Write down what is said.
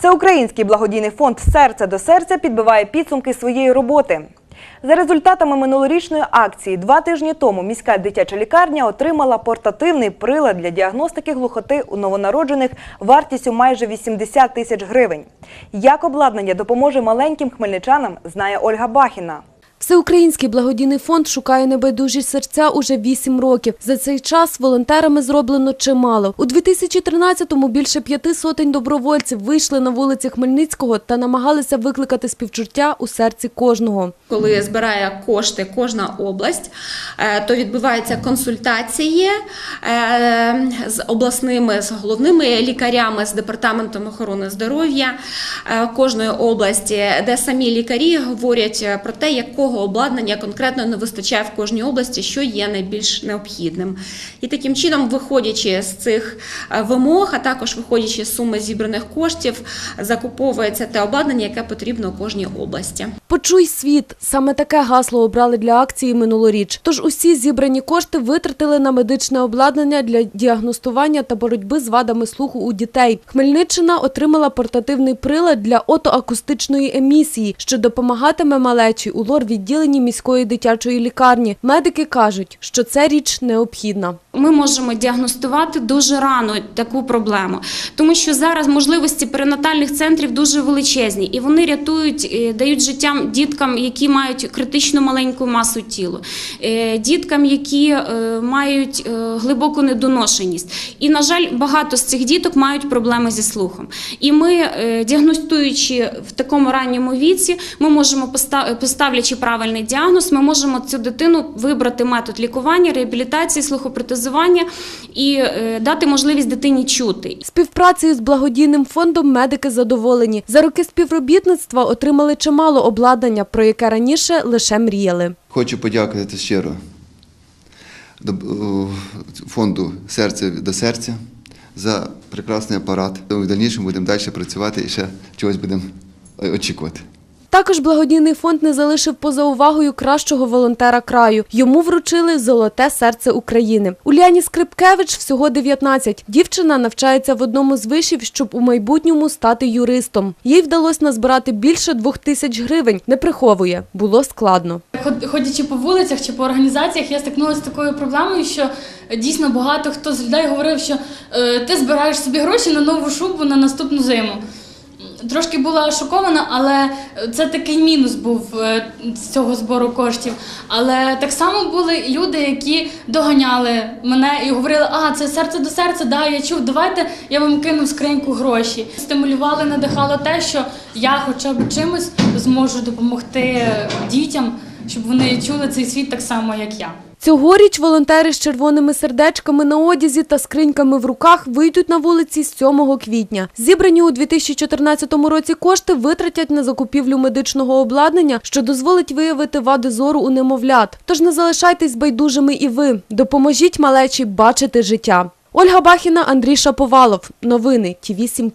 Всеукраїнський благодійний фонд Серце до серця підбиває підсумки своєї роботи. За результатами минулорічної акції, два тижні тому міська дитяча лікарня отримала портативний прилад для діагностики глухоти у новонароджених вартістю майже 80 тисяч гривень. Як обладнання допоможе маленьким хмельничанам, знає Ольга Бахіна. Всеукраїнський благодійний фонд шукає небайдужі серця уже вісім років. За цей час волонтерами зроблено чимало. У 2013-му більше п'яти сотень добровольців вийшли на вулиці Хмельницького та намагалися викликати співчуття у серці кожного. Коли збирає кошти кожна область, е, то відбуваються консультації е, з обласними, з головними лікарями, з департаментом охорони здоров'я е, кожної області, де самі лікарі говорять про те, якого обладнання конкретно не вистачає в кожній області, що є найбільш необхідним. І таким чином, виходячи з цих е, вимог, а також виходячи з суми зібраних коштів, закуповується те обладнання, яке потрібно кожній області. Почуй світ. Саме таке гасло обрали для акції минулоріч. Тож усі зібрані кошти витратили на медичне обладнання для діагностування та боротьби з вадами слуху у дітей. Хмельниччина отримала портативний прилад для отоакустичної емісії, що допомагатиме малечі у лор-відділенні міської дитячої лікарні. Медики кажуть, що це річ необхідна. Ми можемо діагностувати дуже рано таку проблему, тому що зараз можливості перинатальних центрів дуже величезні, і вони рятують, е, дають життя діткам, які мають критично маленьку масу тіла, е, діткам, які е, мають глибоку недоношеність. І, на жаль, багато з цих діток мають проблеми зі слухом. І ми, діагностуючи в такому ранньому віці, ми можемо поста- поставлячи правильний діагноз, ми можемо цю дитину вибрати метод лікування, реабілітації, слухопротезування і е, дати можливість дитині чути. Співпрацею з благодійним фондом медики задоволені. За роки співробітництва отримали чимало обладнання, про яке раніше лише мріяли. Хочу подякувати щиро фонду Серце до серця за прекрасний апарат. В дальнішому будемо далі працювати і ще чогось будемо е, очікувати. Також благодійний фонд не залишив поза увагою кращого волонтера краю. Йому вручили золоте серце України. Уляні Скрипкевич всього 19. Дівчина навчається в одному з вишів, щоб у майбутньому стати юристом. Їй вдалося назбирати більше двох тисяч гривень. Не приховує, було складно. Ход- Ходячи по вулицях чи по організаціях, я стикнулася з такою проблемою, що дійсно багато хто з людей говорив, що е, ти збираєш собі гроші на нову шубу на наступну зиму. Трошки була шокована, але це такий мінус був е, з цього збору коштів. Але так само були люди, які доганяли мене і говорили, а це серце до серця, да, я чув, давайте я вам кину в скриньку гроші. Стимулювали, надихало те, що я хоча б чимось зможу допомогти дітям, щоб вони чули цей світ так само, як я. Цьогоріч волонтери з червоними сердечками на одязі та скриньками в руках вийдуть на вулиці з 7 квітня. Зібрані у 2014 році кошти витратять на закупівлю медичного обладнання, що дозволить виявити вади зору у немовлят. Тож не залишайтесь байдужими і ви. Допоможіть малечі бачити життя. Ольга Бахіна, Андрій Шаповалов. Новини Ті 7